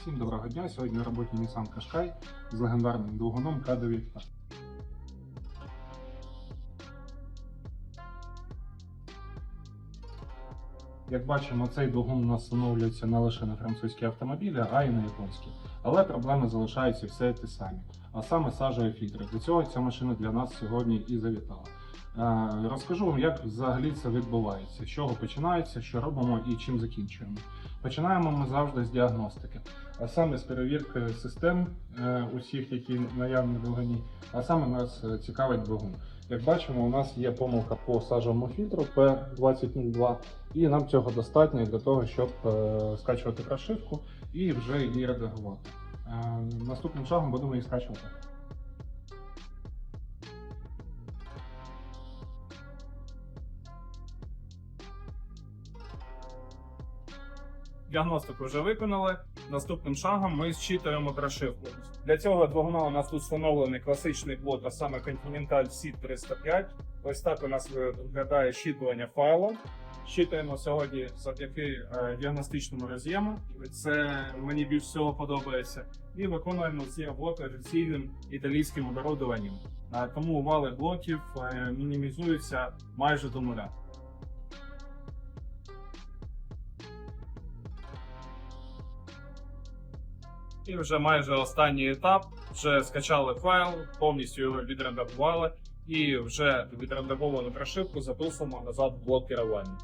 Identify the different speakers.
Speaker 1: Всім доброго дня. Сьогодні на роботі Nissan Qashqai з легендарним двигуном K9. Як бачимо, цей двигун у нас встановлюється не лише на французькі автомобілі, а й на японські. Але проблеми залишаються все ті самі. А саме сажа фільтри. До цього ця машина для нас сьогодні і завітала. Е, Розкажу вам, як взагалі це відбувається, з чого починається, що робимо і чим закінчуємо. Починаємо ми завжди з діагностики, а саме з перевірки систем е, усіх, які наявні в двигуні, а саме нас е, цікавить двигун. Як бачимо, у нас є помилка по сажовому фільтру P2002, і нам цього достатньо для того, щоб е, скачувати прошивку і вже її редагувати. Наступним шагом будемо її скачувати.
Speaker 2: Діагностику вже виконали. Наступним шагом ми зчитуємо прошивку. Для цього двигуна у нас тут встановлений класичний блок, а саме Continental SID 305. Ось так у нас виглядає щитування файлу. Щитуємо сьогодні завдяки е, діагностичному роз'єму. Це мені більш всього подобається. І виконуємо ці роботи офіційним італійським оборудованням. Тому вали блоків е, мінімізуються майже до нуля. І вже майже останній етап. Вже скачали файл, повністю його відредагували і вже відредаговану прошивку записуємо назад в блок керування.